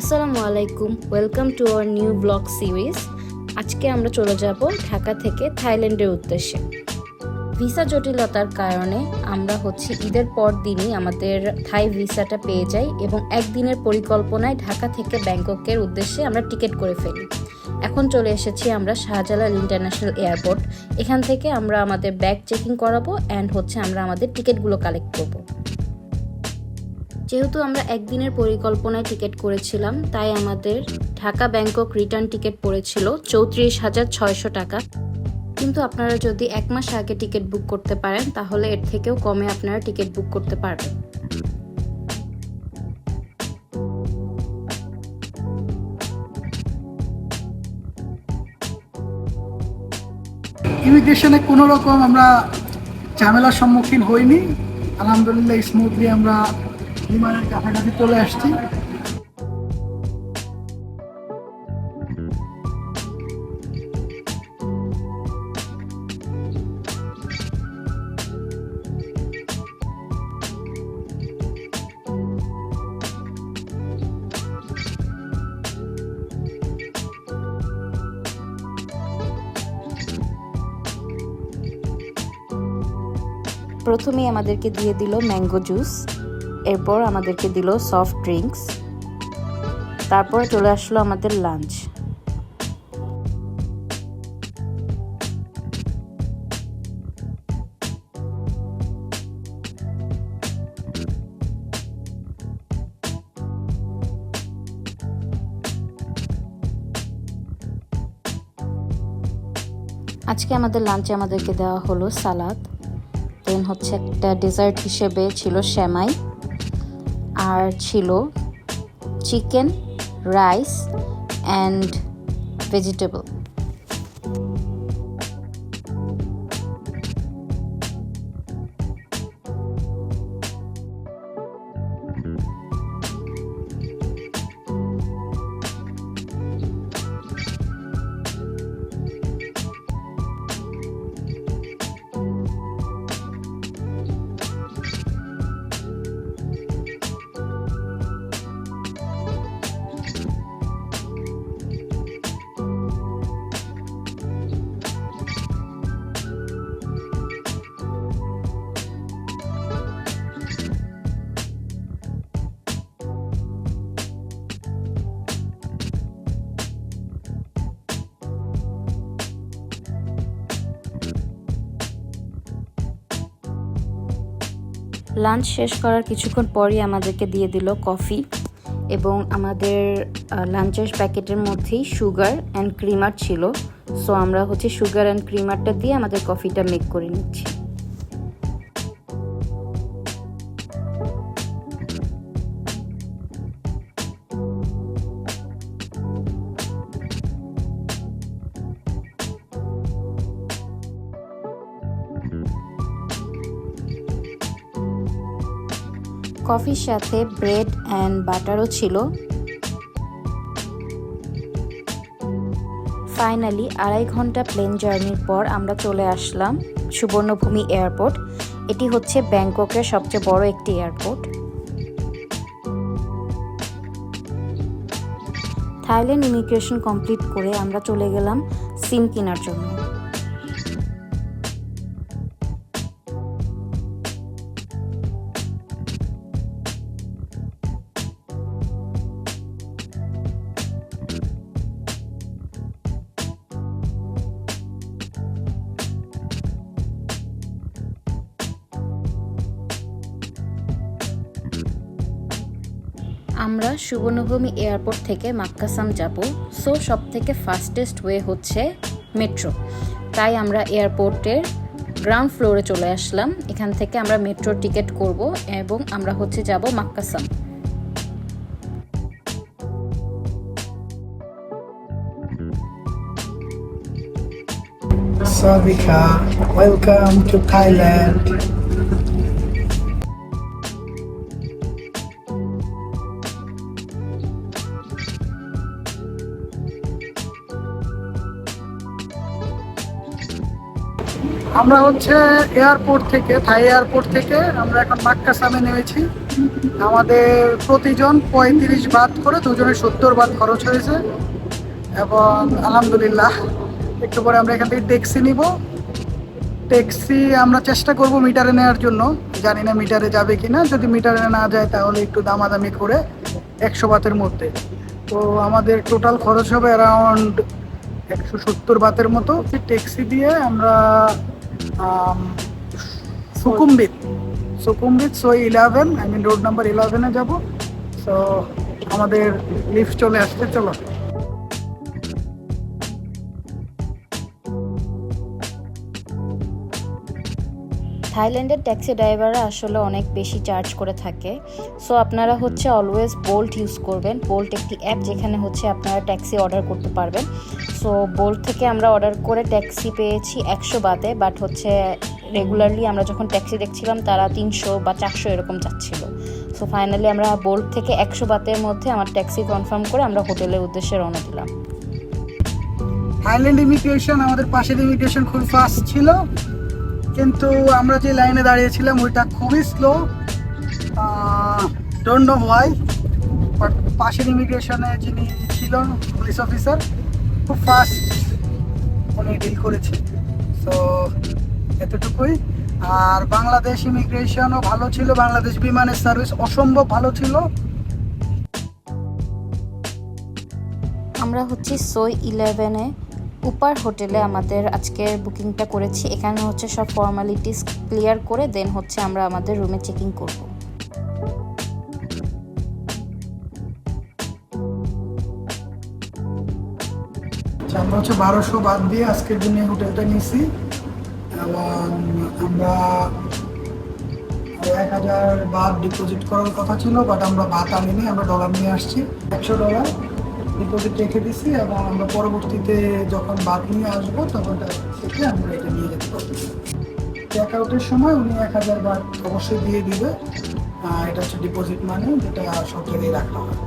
আসসালামু আলাইকুম welcome to our new blog series আজকে আমরা চলে যাব ঢাকা থেকে থাইল্যান্ডের উদ্দেশ্যে। ভিসা জটিলতার কারণে আমরা হচ্ছে ঈদের পর দিনই আমাদের থাই ভিসাটা পেয়ে যাই এবং একদিনের পরিকল্পনায় ঢাকা থেকে ব্যাংককের উদ্দেশ্যে আমরা টিকিট করে ফেলি। এখন চলে এসেছি আমরা শাহজালাল ইন্টারন্যাশনাল এয়ারপোর্ট। এখান থেকে আমরা আমাদের ব্যাগ চেকিং করাবো অ্যান্ড হচ্ছে আমরা আমাদের টিকিটগুলো কালেক্ট করব। যেহেতু আমরা একদিনের পরিকল্পনায় টিকিট করেছিলাম, তাই আমাদের ঢাকা ব্যাংকক রিটার্ন টিকিট পড়েছিল চৌত্রিশ হাজার ছয়শো টাকা। কিন্তু আপনারা যদি এক মাস আগে টিকিট বুক করতে পারেন, তাহলে এর থেকেও কমে আপনারা টিকিট বুক করতে পারবেন। ইমিগ্রেশনে কোনো রকম আমরা ঝামেলার সম্মুখীন হইনি। আলহামদুলিল্লাহ স্মুথলি আমরা বিমানের কাছাকাছি চলে আসছি। প্রথমেই আমাদেরকে দিয়ে দিল ম্যাঙ্গো জুস। এরপর আমাদেরকে দিল সফট ড্রিঙ্কস তারপর চলে আসলো আমাদের লাঞ্চ আজকে আমাদের লাঞ্চে আমাদেরকে দেওয়া হলো সালাদ। দেন হচ্ছে একটা ডেজার্ট হিসেবে ছিল শ্যামাই আর ছিল chicken rice and vegetable. Lunch শেষ করার কিছুক্ষণ পরই আমাদেরকে দিয়ে দিল কফি এবং আমাদের লাঞ্চের প্যাকেটের মধ্যেই সুগার অ্যান্ড ক্রিমার ছিল। সো আমরা হচ্ছে সুগার অ্যান্ড ক্রিমারটা দিয়ে আমাদের কফিটা মেক করে নিচ্ছি। কফির সাথে ব্রেড অ্যান্ড বাটারও ছিল। ফাইনালি আড়াই ঘণ্টা প্লেন জার্নির পর আমরা চলে আসলাম সুবর্ণভূমি এয়ারপোর্ট। এটি হচ্ছে ব্যাংককের সবচেয়ে বড় একটি এয়ারপোর্ট। থাইল্যান্ড ইমিগ্রেশন কমপ্লিট করে আমরা চলে গেলাম সিম কেনার জন্য। আমরা সুবর্ণভূমি এয়ারপোর্ট থেকে মাক্কাসাম যাব। সো সব থেকে ফাস্টেস্ট ওয়ে হচ্ছে মেট্রো। তাই আমরা এয়ারপোর্টের গ্রাউন্ড ফ্লোরে চলে আসলাম। এখান থেকে আমরা মেট্রো টিকিট করব এবং আমরা হচ্ছে যাব মাক্কাসাম। ওয়েলকাম টু থাইল্যান্ড আমরা হচ্ছে এয়ারপোর্ট থেকে থাই এয়ারপোর্ট থেকে আমরা এখন মাক্কাসামে নেমেছি। আমাদের প্রতিজন পঁয়ত্রিশ বাদ করে দুজনের সত্তর বাদ খরচ হয়েছে। এবং আলহামদুলিল্লাহ একটু পরে আমরা এখান থেকে ট্যাক্সি নিব। ট্যাক্সি আমরা চেষ্টা করব মিটারে নেওয়ার জন্য। জানি না মিটারে যাবে কিনা। যদি মিটারে না যায় তাহলে একটু দামাদামি করে একশো বাতের মধ্যে। তো আমাদের টোটাল খরচ হবে অ্যারাউন্ড একশো সত্তর বাতের মতো। ট্যাক্সি দিয়ে আমরা আম, Sukhumvit Sukhumvit so eleven I mean road number ইলেভেনে যাব। সো আমাদের লিফট চলে আসছে, চলো। থাইল্যান্ডের ট্যাক্সি ড্রাইভাররা আসলে অনেক বেশি চার্জ করে থাকে। সো আপনারা হচ্ছে অলওয়েজ বোল্ট ইউজ করবেন। বোল্ট একটি অ্যাপ যেখানে হচ্ছে আপনারা ট্যাক্সি অর্ডার করতে পারবেন। সো বোল্ট থেকে আমরা অর্ডার করে ট্যাক্সি পেয়েছি একশো বাদে বাট হচ্ছে রেগুলারলি আমরা যখন ট্যাক্সি দেখছিলাম, তারা তিনশো বা চারশো এরকম যাচ্ছিল। সো ফাইনালি আমরা বোল্ট থেকে একশো বাতের মধ্যে আমার ট্যাক্সি কনফার্ম করে আমরা হোটেলের উদ্দেশ্যে রওনা দিলাম। থাইল্যান্ড ইমিগ্রেশন আমাদের পাশের ইমিগ্রেশন খুব ফাস্ট ছিল। কিন্তু আমরা যে লাইনে দাঁড়িয়েছিলাম, ওইটা খুবই slow don't know why but পাশের ইমিগ্রেশনে যিনি ছিল পুলিশ অফিসার খুব ফাস্ট উনি ডিল করেছে। সো এতটুকুই। আর বাংলাদেশ ইমিগ্রেশনও ভালো ছিল, বাংলাদেশ বিমানের সার্ভিস অসম্ভব ভালো ছিল। আমরা হচ্ছি সোই ইলেভেনে উপার হোটেলে আমাদের আজকের বুকিংটা করেছি। এখানে হচ্ছে সব ফর্মালিটিস ক্লিয়ার করে দেন হচ্ছে আমরা আমাদের রুমে চেকিং করব। আচ্ছা, আমরা হচ্ছে বারোশো বাদ দিয়ে আজকের জন্য হোটেলটা নিয়েছি এবং আমরা এক হাজার বাদ ডিপোজিট করার কথা ছিল বাট আমরা বাদ আনিনি আমরা ডলার নিয়ে আসছি। একশো ডলার ডিপোজিট রেখে দিছি এবং আমরা পরবর্তীতে যখন বাদ নিয়ে আসব, তখন থেকে আমরা এটা নিয়ে যেতে পারব। চেক আউটের সময় উনি এক হাজার বার অবশ্যই দিয়ে দিবে। এটা হচ্ছে ডিপোজিট মানে যেটা জায়গায় রাখা হয়।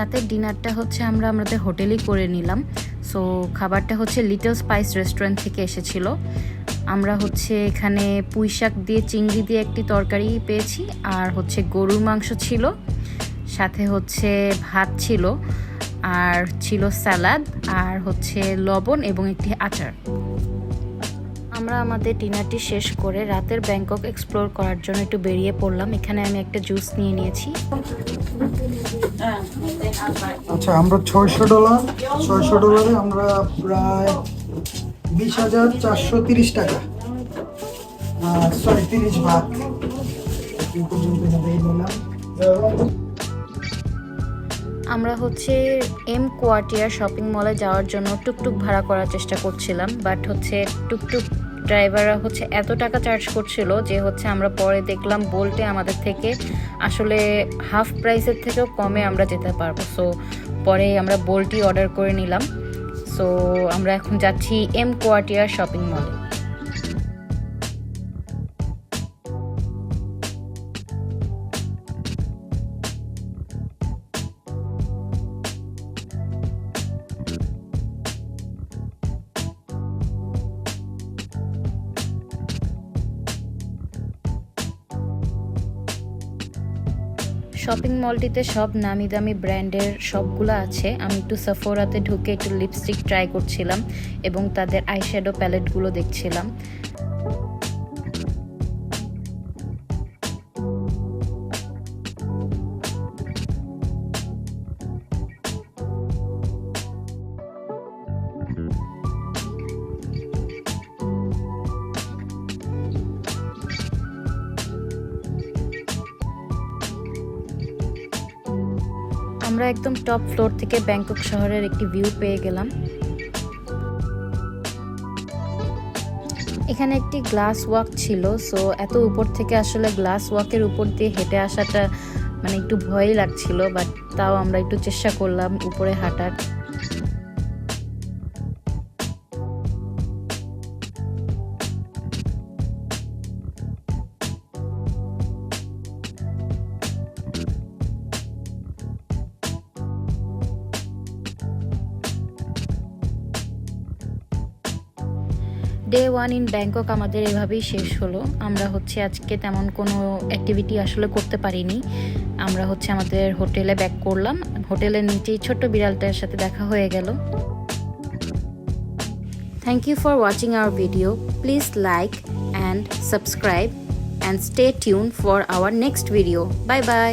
রাতের ডিনারটা হচ্ছে আমরা আমাদের হোটেলেই করে নিলাম। সো খাবারটা হচ্ছে লিটল স্পাইস রেস্টুরেন্ট থেকে এসেছিল। আমরা হচ্ছে এখানে পুঁই শাক দিয়ে, চিংড়ি দিয়ে একটি তরকারি পেয়েছি আর হচ্ছে গরুর মাংস ছিল। সাথে হচ্ছে ভাত ছিল আর ছিল স্যালাদ আর হচ্ছে লবণ এবং একটি আচার। আমরা আমাদের ডিনারটি শেষ করে রাতের ব্যাংকক এক্সপ্লোর করার জন্য একটু বেরিয়ে পড়লাম। এখানে আমি একটা জুস নিয়ে নিয়েছি। আচ্ছা আমরা ছয়শো ডলার ছয়শো ডলারে আমরা প্রায় বিশ হাজার চারশো তিরিশ টাকা। সরি তিরিশ ভাগ। আমরা হচ্ছে এম কোয়ার্টিয়ার শপিং মলে যাওয়ার জন্য টুকটুক ভাড়া করার চেষ্টা করছিলাম বাট হচ্ছে টুকটুক ড্রাইভাররা হচ্ছে এত টাকা চার্জ করছিল যে হচ্ছে আমরা পরে দেখলাম বলতে আমাদের থেকে আসলে হাফ প্রাইসের থেকেও কমে আমরা যেতে পারব। সো পরে আমরা বোলটি অর্ডার করে নিলাম। সো আমরা এখন যাচ্ছি এম কোয়াটিয়ার শপিং মলে শপিং মলটিতে সব নামি দামি ব্র্যান্ডের সবগুলো আছে। আমি একটু সাফোরাতে ঢুকে একটু লিপস্টিক ট্রাই করছিলাম এবং তাদের আইশ্যাডো প্যালেটগুলো দেখছিলাম। আমরা একদম টপ ফ্লোর থেকে ব্যাংকক শহরের একটি ভিউ পেয়ে গেলাম। এখানে একটি গ্লাস ওয়াক ছিল সো এত উপর থেকে আসলে গ্লাস ওয়াকের উপর দিয়ে হেঁটে আসাটা মানে একটু ভয়ই লাগছিল বাট তাও আমরা একটু চেষ্টা করলাম উপরে হাঁটার। ওয়ান ইন ব্যাংকক আমাদের এভাবেই শেষ হলো। আমরা হচ্ছে আজকে তেমন কোনো অ্যাক্টিভিটি আসলে করতে পারিনি। আমরা হচ্ছে আমাদের হোটেলে ব্যাক করলাম। হোটেলের নিচেই ছোট্ট বিড়ালটার সাথে দেখা হয়ে গেল। Thank you for watching our video please like and subscribe and stay tune for our next video bye bye